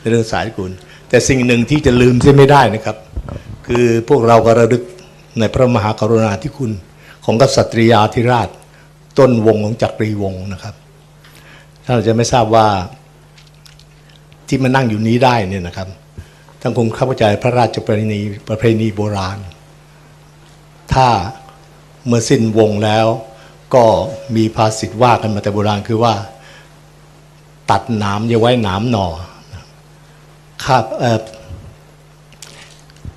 ในเรื่องสายกุลแต่สิ่งหนึ่งที่จะลืมเสียไม่ได้นะครับ คือพวกเราก็ระลึกในพระมหากรุณาธิคุณ ของกษัตริยาธิราช ต้นวงของจักรีวงศ์นะครับท่านอาจจะไม่ทราบว่าที่มานั่งอยู่นี้ได้เนี่ยนะครับท่านคงเข้าใจพระราชประเพณีประเพณีโบราณ ถ้าเมื่อสิ้นวงแล้วก็มีภาษิตว่ากันมาแต่โบราณคือว่า ตัดหนามอย่าไว้หนามหน่อ ข้าเออ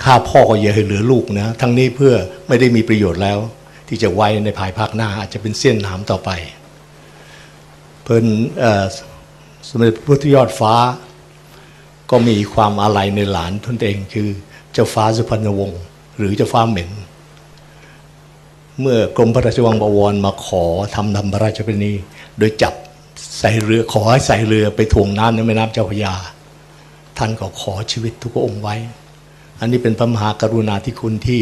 ข้าพ่อก็อย่าให้เหลือลูกนะ ทั้งนี้เพื่อไม่ได้มีประโยชน์แล้ว ที่จะไว้ในภายภาคหน้าอาจจะเป็นเส้นหนามต่อไป เพิ่นเออสมเด็จพระพุทธยอดฟ้า ก็มีความอาลัยในหลานตนเองคือเจ้าฟ้าสุพรรณวงศ์หรือเจ้าฟ้าเหม็น เมื่อกรมพระราชวังบวรมาขอทำทำพระราชประเพณีโดยจับใส่เรือขอให้ใส่เรือไปถ่วงน้ำในแม่น้ำเจ้าพระยา ท่านก็ขอชีวิตทุกพระองค์ไว้ อันนี้เป็นพระมหากรุณาธิคุณที่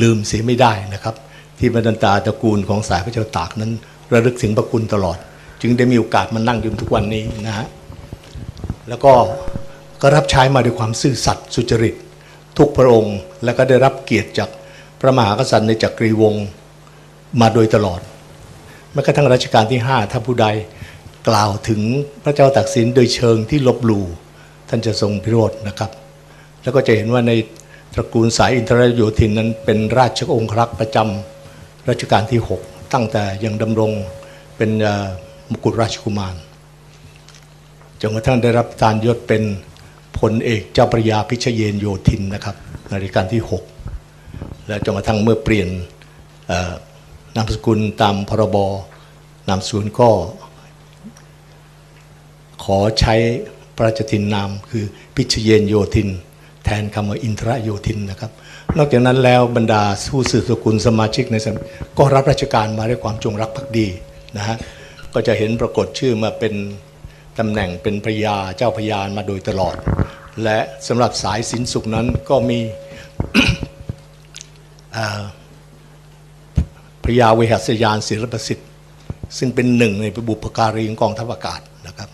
ลืมเสียไม่ได้นะครับ ที่บรรดาตระกูลของสายพระเจ้าตากนั้น ระลึกถึงพระคุณตลอด จึงได้มีโอกาสมานั่งจนทุกวันนี้นะฮะแล้วก็ก็รับใช้มาด้วยความซื่อสัตย์สุจริต ทุกพระองค์ และก็ได้รับเกียรติจากพระมหากษัตริย์ในจักรีวงศ์มาโดยตลอดแม้กระทั่งรัชกาลที่ 5 ถ้าผู้ใดกล่าวถึงพระเจ้าตากสินโดยเชิงที่ลบหลู่ ท่านจะทรงพิโรธนะครับ แล้วก็จะเห็นว่าในตระกูลสายอินทรโยธินนั้นเป็นราชองครักษ์ประจำรัชกาลที่ 6 ตั้งแต่ยังดำรงเป็นมกุฎราชกุมารจนกระทั่งได้รับการยศเป็นพลเอกเจ้าพระยาพิชเยนโยธินนะครับในรัชกาลที่ 6 และจนกระทั่งเมื่อเปลี่ยนนามสกุลตามพรบนามสกุลก็ขอใช้ พระราชทินนามคือพิชเยนโยธิน แทนคำว่าอินทรโยธินนะครับ นอกจากนั้นแล้วบรรดาผู้สืบสกุลสมาชิกในสก็รับราชการมาด้วยความจงรักภักดีนะฮะก็จะเห็นปรากฏชื่อมาเป็นตำแหน่งเป็นพระยาเจ้าพยามาโดยตลอด และสำหรับสายสินสุขนั้นก็มีพระยาเวหัสยานศิลปสิทธิ์ ซึ่งเป็นหนึ่งในบุพการีของกองทัพอากาศนะครับ